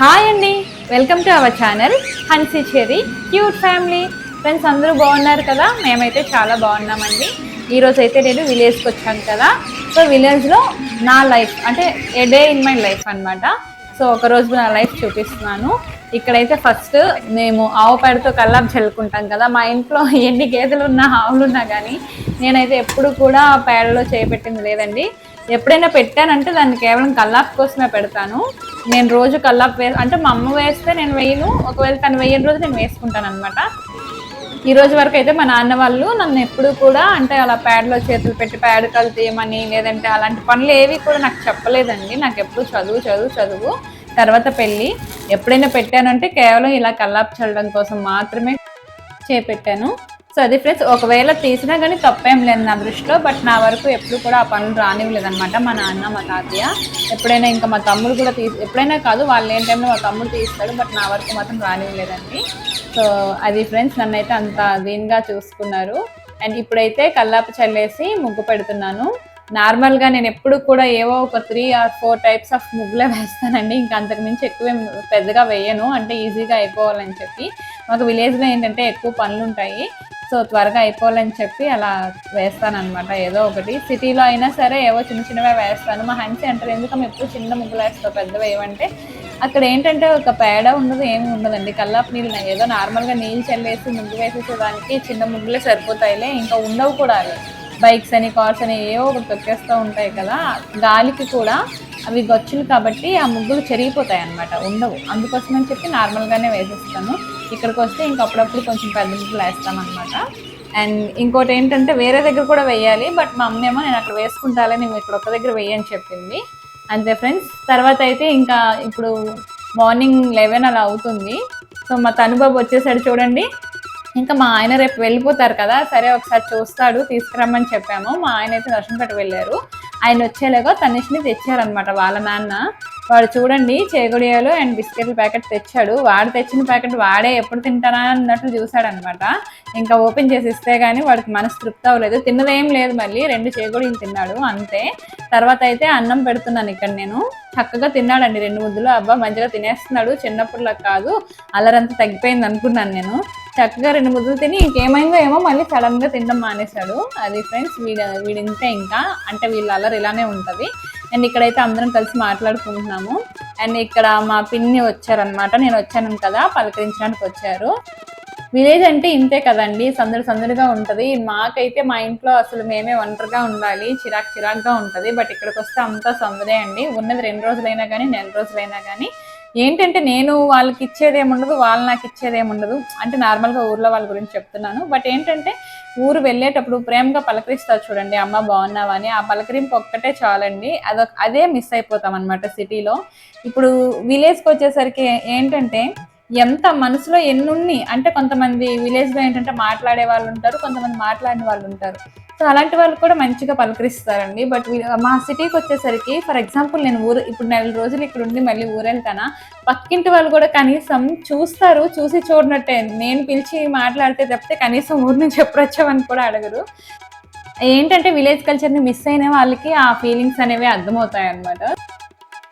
Hi అండి welcome to our channel Hansi cherry cute family friends అందరూ బాగున్నారు కదా? మేమైతే చాలా బాగున్నామండి ఈరోజు అయితే నేను విలేజ్కి వచ్చాను కదా? సో విలేజ్లో నా లైఫ్ అంటే a day in my life అనమాట సో ఒకరోజు నా లైఫ్ చూపిస్తున్నాను. ఇక్కడైతే ఫస్ట్ మేము ఆవు పేడతో కల్లాపు చల్లుకుంటాం కదా? మా ఇంట్లో ఎన్ని గేదెలు ఉన్నా ఆవులు ఉన్నా కానీ నేనైతే ఎప్పుడు కూడా పేడలో చేపెట్టింది లేదండి. ఎప్పుడైనా పెట్టానంటే దాన్ని కేవలం కల్లాపు కోసమే పెడతాను. నేను రోజు కల్లాపు వే అంటే మా అమ్మ వేస్తే నేను వేయను. ఒకవేళ తను వేయని రోజు నేను వేసుకుంటాను అనమాట ఈ రోజు వరకు అయితే మా నాన్న వాళ్ళు నన్ను ఎప్పుడు కూడా అంటే అలా ప్యాడ్లో చేతులు పెట్టి ప్యాడ్ తీయమని లేదంటే అలాంటి పనులు ఏవి కూడా నాకు చెప్పలేదండి. నాకు ఎప్పుడు చదువు చదువు చదువు తర్వాత పెళ్ళి. ఎప్పుడైనా పెట్టానంటే కేవలం ఇలా కల్లాపు చల్లడం కోసం మాత్రమే చేపెట్టాను. సో అది ఫ్రెండ్స్ ఒకవేళ తీసినా కానీ తప్పేం లేదు నా దృష్టిలో. బట్ నా వరకు ఎప్పుడు కూడా ఆ పనులు రానివ్వలేదనమాట మా నాన్న మా తాతయ్య. ఎప్పుడైనా ఇంకా మా తమ్ముడు కూడా తీసి ఎప్పుడైనా కాదు వాళ్ళు ఏం టైంలో మా తమ్ముడు తీస్తాడు బట్ నా వరకు మాత్రం రానివ్వలేదండి. సో అది ఫ్రెండ్స్ నన్ను అయితే అంత దీనిగా చూసుకున్నారు. అండ్ ఇప్పుడైతే కల్లాపు చల్లేసి ముగ్గు పెడుతున్నాను. నార్మల్గా నేను ఎప్పుడు కూడా ఏవో ఒక three or four types of ముగ్గులే వేస్తానండి. ఇంకా అంతకు మించి ఎక్కువ పెద్దగా వేయను. అంటే ఈజీగా అయిపోవాలని చెప్పి. మాకు విలేజ్లో ఏంటంటే ఎక్కువ పనులు ఉంటాయి సో త్వరగా అయిపోవాలని చెప్పి అలా వేస్తాను అనమాట ఏదో ఒకటి. సిటీలో అయినా సరే ఏవో చిన్న చిన్నవే వేస్తాను. మా హన్స్ అంటారు ఎందుకమ్మ ఎప్పుడు చిన్న ముగ్గులు వేస్తావు పెద్దవి ఏమంటే అక్కడ ఏంటంటే ఒక పేడ ఉండదు ఏమి ఉండదండి. కల్లాపు నీళ్ళు ఏదో నార్మల్గా నీళ్ళు చల్లేసి ముగ్గు వేసేసేదానికి చిన్న ముగ్గులే సరిపోతాయిలే. ఇంకా ఉండవు కూడా అవి. బైక్స్ అని కార్స్ అని ఏవో ఒకటి తొక్కేస్తూ ఉంటాయి కదా. గాలికి కూడా అవి గొచ్చులు కాబట్టి ఆ ముగ్గులు చెరిగిపోతాయి అన్నమాట ఉండవు. అందుకోసమని చెప్పి నార్మల్గానే వేసేస్తాను. ఇక్కడికి వస్తే ఇంక అప్పుడప్పుడు కొంచెం పెద్ద ముగ్గులు వేస్తాం అనమాట అండ్ ఇంకోటి ఏంటంటే వేరే దగ్గర కూడా వేయాలి బట్ మా అమ్మ ఏమో నేను అక్కడ వేసుకుంటాలే నేను ఇక్కడ ఒక్క దగ్గర వేయని చెప్పింది. అంతే ఫ్రెండ్స్ తర్వాత అయితే ఇంకా ఇప్పుడు మార్నింగ్ లెవెన్ అలా అవుతుంది. సో మా తనుబాబు వచ్చేసాడు చూడండి. ఇంకా మా ఆయన రేపు వెళ్ళిపోతారు కదా సరే ఒకసారి చూస్తాడు తీసుకురమ్మని చెప్పాము. మా ఆయన అయితే నర్సంపేట వెళ్ళారు. ఆయన వచ్చేలాగా తనిష్ని తెచ్చారనమాట వాళ్ళ నాన్న. వాడు చూడండి చేగుడియాలు అండ్ బిస్కెట్ల ప్యాకెట్ తెచ్చాడు. వాడు తెచ్చిన ప్యాకెట్ వాడే ఎప్పుడు తింటానా అన్నట్లు చూశాడనమాట ఇంకా ఓపెన్ చేసి ఇస్తే కానీ వాడికి మనసు తృప్తి అవ్వలేదు. తిన్నదేం లేదు మళ్ళీ. రెండు చేగుడీలు తిన్నాడు. అంతే. తర్వాత అయితే అన్నం పెడుతున్నాను ఇక్కడ నేను. చక్కగా తిన్నాడండి రెండు ముద్దులు. అబ్బా మంచిగా తినేస్తున్నాడు. చిన్నప్పుడులా కాదు. అల్లరంతా తగ్గిపోయింది అనుకున్నాను నేను. చక్కగా రెండు ముద్దులు తిని ఇంకేమైందో ఏమో మళ్ళీ సడన్గా తినడం మానేశాడు. అది ఫ్రెండ్స్ వీడి వీడింతే ఇంకా. అంటే వీళ్ళ అల్లరి ఇలానే ఉంటుంది. అండ్ ఇక్కడైతే అందరం కలిసి మాట్లాడుకుంటున్నాము. అండ్ ఇక్కడ మా పిన్ని వచ్చారనమాట నేను వచ్చాను కదా పలకరించడానికి వచ్చారు. విలేజ్ అంటే ఇంతే కదండి. సందడి సందడిగా ఉంటుంది. మాకైతే మా ఇంట్లో అసలు మేమే ఒంటరిగా ఉండాలి. చిరాక్ చిరాక్గా ఉంటుంది. బట్ ఇక్కడికి వస్తే అంతా సందడే అండి. ఉన్నది రెండు రోజులైనా కానీ నెల రోజులైనా కానీ ఏంటంటే నేను వాళ్ళకి ఇచ్చేది ఏముండదు వాళ్ళు నాకు ఇచ్చేది ఏముండదు. అంటే నార్మల్గా ఊర్లో వాళ్ళ గురించి చెప్తున్నాను. బట్ ఏంటంటే ఊరు వెళ్ళేటప్పుడు ప్రేమగా పలకరిస్తారు చూడండి. అమ్మ బాగున్నావా అని. ఆ పలకరింపు ఒక్కటే చాలండి. అదొక అదే మిస్ అయిపోతాం అనమాట సిటీలో. ఇప్పుడు విలేజ్కి వచ్చేసరికి ఏంటంటే ఎంత మనసులో ఎన్నున్ని అంటే కొంతమంది విలేజ్లో ఏంటంటే మాట్లాడే వాళ్ళు ఉంటారు కొంతమంది మాట్లాడిన వాళ్ళు ఉంటారు. సో అలాంటి వాళ్ళు కూడా మంచిగా పలకరిస్తారండి. బట్ మా సిటీకి వచ్చేసరికి ఫర్ ఎగ్జాంపుల్ నేను ఊరు ఇప్పుడు నెల రోజులు ఇక్కడ ఉండి మళ్ళీ ఊరెళ్తానా పక్కింటి వాళ్ళు కూడా కనీసం చూస్తారు చూసి చూడనట్టే. నేను పిలిచి మాట్లాడితే తప్పితే కనీసం ఊరు నుంచి చెప్పొచ్చామని కూడా అడగరు. ఏంటంటే విలేజ్ కల్చర్ని మిస్ అయిన వాళ్ళకి ఆ ఫీలింగ్స్ అనేవి అర్థమవుతాయి అనమాట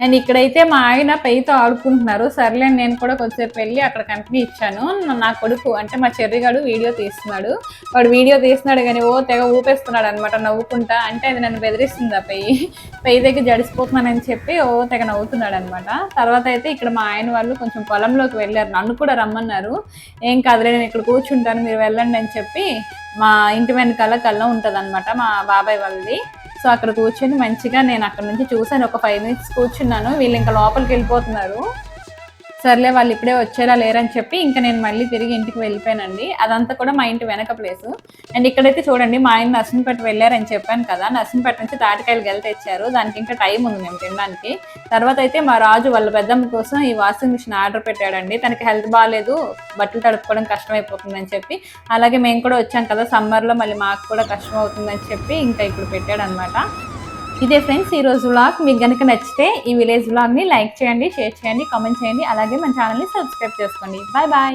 అండ్ ఇక్కడైతే మా ఆయన పెయ్యితో ఆడుకుంటున్నారు. సర్లే నేను కూడా కొద్దిసేపు వెళ్ళి అక్కడ కంటిన్యూ ఇచ్చాను. నా కొడుకు అంటే మా చెర్రిగాడు వీడియో తీస్తున్నాడు. వాడు వీడియో తీస్తున్నాడు కానీ ఓ తెగ ఊపేస్తున్నాడు అనమాట నవ్వుకుంటా. అంటే అది నన్ను బెదిరిస్తుంది ఆ పెయ్యి పెయ్యి దగ్గర జడిసిపోతున్నానని చెప్పి ఓ తెగ నవ్వుతున్నాడు అనమాట తర్వాత అయితే ఇక్కడ మా ఆయన వాళ్ళు కొంచెం పొలంలోకి వెళ్ళారు. నన్ను కూడా రమ్మన్నారు. ఏం కాదులే నేను ఇక్కడ కూర్చుంటాను మీరు వెళ్ళండి అని చెప్పి మా ఇంటి వెనకాల కళ్ళ ఉంటుంది అనమాట మా బాబాయ్ వాళ్ళది. సో అక్కడ కూర్చొని మంచిగా నేను అక్కడ నుంచి చూసాను ఒక ఫైవ్ మినిట్స్ కూర్చున్నాను. వీళ్ళు ఇంకా లోపలికి వెళ్ళిపోతున్నారు. సర్లే వాళ్ళు ఇప్పుడే వచ్చేలా లేరని చెప్పి ఇంకా నేను మళ్ళీ తిరిగి ఇంటికి వెళ్ళిపోయానండి. అదంతా కూడా మా ఇంటి వెనక ప్లేస్ అండ్ ఇక్కడైతే చూడండి మా ఆయన నర్సింపేట వెళ్ళారని చెప్పాను కదా. నర్సింపేట నుంచి తాటికాయలు గెల తెచ్చారు. దానికి ఇంకా టైం ఉంది మేము తినడానికి. తర్వాత అయితే మా రాజు వాళ్ళ పెద్దమ్మ కోసం ఈ వాషింగ్ మిషన్ ఆర్డర్ పెట్టాడండి. తనకి హెల్త్ బాగాలేదు బట్టలు తడుపుకోవడం కష్టం అయిపోతుందని చెప్పి. అలాగే మేము కూడా వచ్చాం కదా సమ్మర్లో మళ్ళీ మాకు కూడా కష్టం అవుతుందని చెప్పి ఇంకా ఇప్పుడు పెట్టాడు అనమాట ఇదే ఫ్రెండ్స్ ఈ రోజు వ్లాగ్ మీకు కనుక నచ్చితే ఈ విలేజ్ వ్లాగ్ని లైక్ చేయండి షేర్ చేయండి కామెంట్ చేయండి. అలాగే మన ఛానల్ని సబ్స్క్రైబ్ చేసుకోండి. Bye bye.